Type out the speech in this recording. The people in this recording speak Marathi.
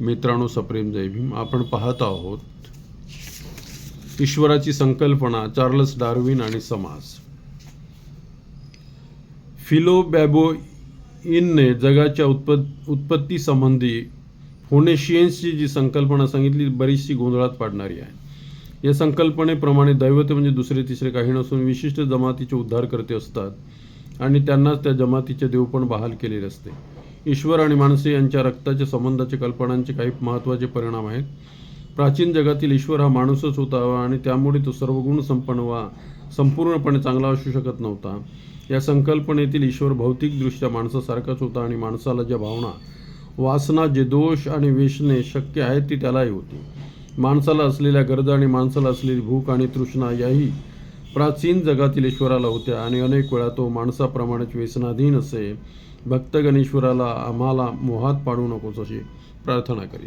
मित्रांनो सप्रेम जय भीम. आपण पाहत आहोत ईश्वराची संकल्पना चार्लस डार्विन आणि समाज फिलो बॅबोइनने जगाच्या उत्पत उत्पत्तीसंबंधी फोनेशियन्सची जी संकल्पना सांगितली बरीचशी गोंधळात पाडणारी आहे. या संकल्पनेप्रमाणे दैवत म्हणजे दुसरे तिसरे काही नसून विशिष्ट जमातीचे उद्धारकर्ते असतात आणि त्यांनाच त्या जमातीचे देव पण बहाल केलेले असते. ईश्वर आणि माणसे यांच्या रक्ताच्या संबंधाचे कल्पनांचे काही महत्त्वाचे परिणाम आहेत. प्राचीन जगातील ईश्वर हा माणूसच होता आणि त्यामुळे तो सर्व गुण संपन्न वा संपूर्णपणे चांगला असू शकत नव्हता. या संकल्पनेतील ईश्वर भौतिकदृष्ट्या माणसासारखाच होता आणि माणसाला ज्या भावना वासना जे दोष आणि वेशने शक्य आहेत ती त्यालाही होती. माणसाला असलेल्या गरजा आणि माणसाला असलेली भूक आणि तृष्णा याही प्राचीन जगातील ईश्वराला होत्या आणि अनेक वेळा तो माणसाप्रमाणेच व्यसनाधीन असे. भक्तगणेश्वराला आम्हाला मोहात पाडू नकोस अशी प्रार्थना करीत.